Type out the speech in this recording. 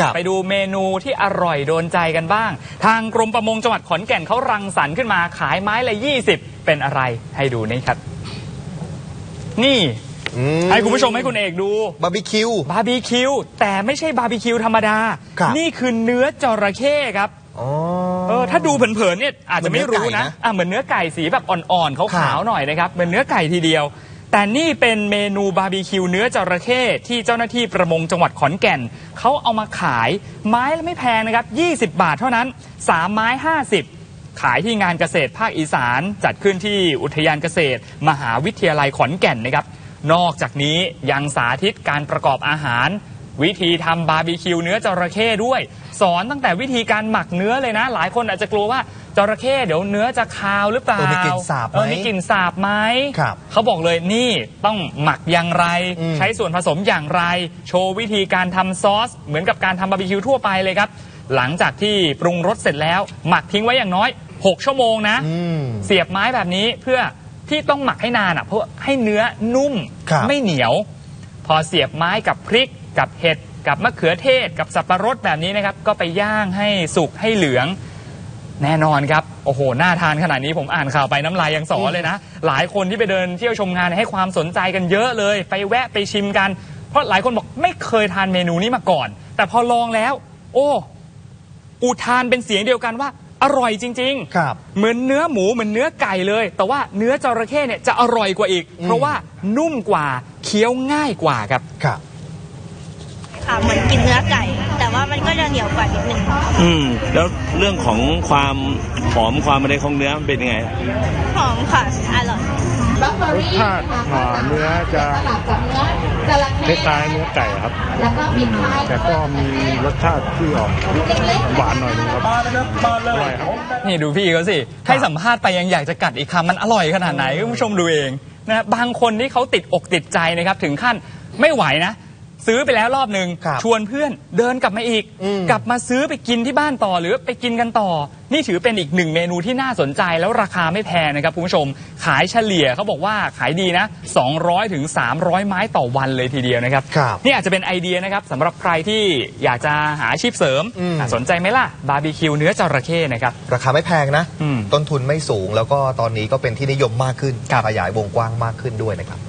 ครับ ไปดูเมนูที่อร่อยโดนใจกันบ้าง ทางกรมประมงจังหวัดขอนแก่นเขารังสรรค์ขึ้นมาขายไม้ละ 20 เป็นอะไรให้ดูนี่ครับ นี่อืมให้คุณผู้ชมให้คุณเอกดู บาร์บีคิว บาร์บีคิวแต่ไม่ใช่บาร์บีคิวธรรมดา ครับ นี่คือเนื้อจระเข้ครับ อ๋อ เออถ้าดูเผินๆเนี่ยอาจจะไม่รู้เหมือนเนื้อไก่นะนะอะเหมือนเนื้อไก่สีแบบอ่อนๆครัขาวบๆหน่อยนะครับเหมือนเนื้อไก่ทีเดียว แต่นี่เป็นเมนูบาร์บีคิวเนื้อจระเข้ที่เจ้าหน้าที่ประมงจังหวัดขอนแก่น เขาเอามาขายไม้ละไม่แพงนะครับ 20 บาทเท่านั้น 3 ไม้ 50 ขายที่งานเกษตรภาคอีสาน จัดขึ้นที่อุทยานเกษตร มหาวิทยาลัยขอนแก่นนะครับ นอกจากนี้ยังสาธิตการประกอบอาหาร วิธีทำบาร์บีคิวเนื้อจระเข้ด้วย สอนตั้งแต่วิธีการหมักเนื้อเลยนะ หลายคนอาจจะกลัวว่าจระเข้เดี๋ยวเนื้อจะคาวหรือเปล่าเออมีกลิ่นสาบไหมเออมีกลิ่นสาบไหมครับเขาบอกเลยนี่ต้องหมักอย่างไร อืม ใช้ส่วนผสมอย่างไร โชว์วิธีการทำซอส เหมือนกับการทำบาร์บีคิวทั่วไปเลยครับ หลังจากที่ปรุงรสเสร็จแล้ว หมักทิ้งไว้อย่างน้อย 6 ชั่วโมงนะ อืม เสียบไม้แบบนี้เพื่อที่ต้องหมักให้นานอะ เพราะให้เนื้อนุ่มครับ ไม่เหนียว พอเสียบไม้กับพริก กับเห็ดกับมะเขือเทศ กับสับปะรดแบบนี้นะครับ ก็ไปย่างให้สุกให้เหลืองแน่นอนครับ โอ้โห น่าทานขนาดนี้ผมอ่านข่าวไปน้ำลายยังสอเลยนะ หลายคนที่ไปเดินเที่ยวชมงานให้ความสนใจกันเยอะเลย ไปแวะไปชิมกัน เพราะหลายคนบอกไม่เคยทานเมนูนี้มาก่อน แต่พอลองแล้ว โอ้อุทานเป็นเสียงเดียวกันว่า อร่อยจริง ๆ ครับ เหมือนเนื้อหมูเหมือนเนื้อไก่เลย แต่ว่าเนื้อจระเข้เนี่ยจะอร่อยกว่าอีกอืมเพราะว่านุ่มกว่าเคี้ยวง่ายกว่าครับครับค่ะ เหมือนกินเนื้อไก่ แต่ว่ามันก็จะเหนียวกว่านิดนึงอืม แล้วเรื่องของความหอมความอะไรของเนื้อมันเป็นยังไง หอมค่ะอร่อยรสชาติอ่าเนื้อจะคล้ายๆเนื้อไก่ครับแต่ก็มีรสชาติที่ออกหวานหน่อยนึงครับอร่อยครับ นี่ดูพี่เขาสิ ให้สัมภาษณ์ไปยังอยากจะกัดอีกคำมันอร่อยขนาดไหนคุณผู้ชมดูเองนะบางคนที่เขาติดอกติดใจนะครับ ถึงขั้นไม่ไหวนะ ซื้อไปแล้วรอบหนึ่งครับชวนเพื่อนเดินกลับมาอีก อืม กลับมาซื้อไปกินที่บ้านต่อหรือไปกินกันต่อ นี่ถือเป็นอีกหนึ่งเมนูที่น่าสนใจแล้วราคาไม่แพงนะครับคุณผู้ชม ขายเฉลี่ยเขาบอกว่าขายดีนะ 200ถึง300 ไม้ต่อวันเลยทีเดียวนะครับ ครับ นี่อาจจะเป็นไอเดียนะครับสำหรับใครที่อยากจะหาอาชีพเสริมอืม อะสนใจไหมล่ะ บาร์บีคิวเนื้อจระเข้นะครับ ราคาไม่แพงนะ อืมต้นทุนไม่สูงแล้วก็ตอนนี้ก็เป็นที่นิยมมากขึ้นครับขยายวงกว้างมากขึ้นด้วยนะครับ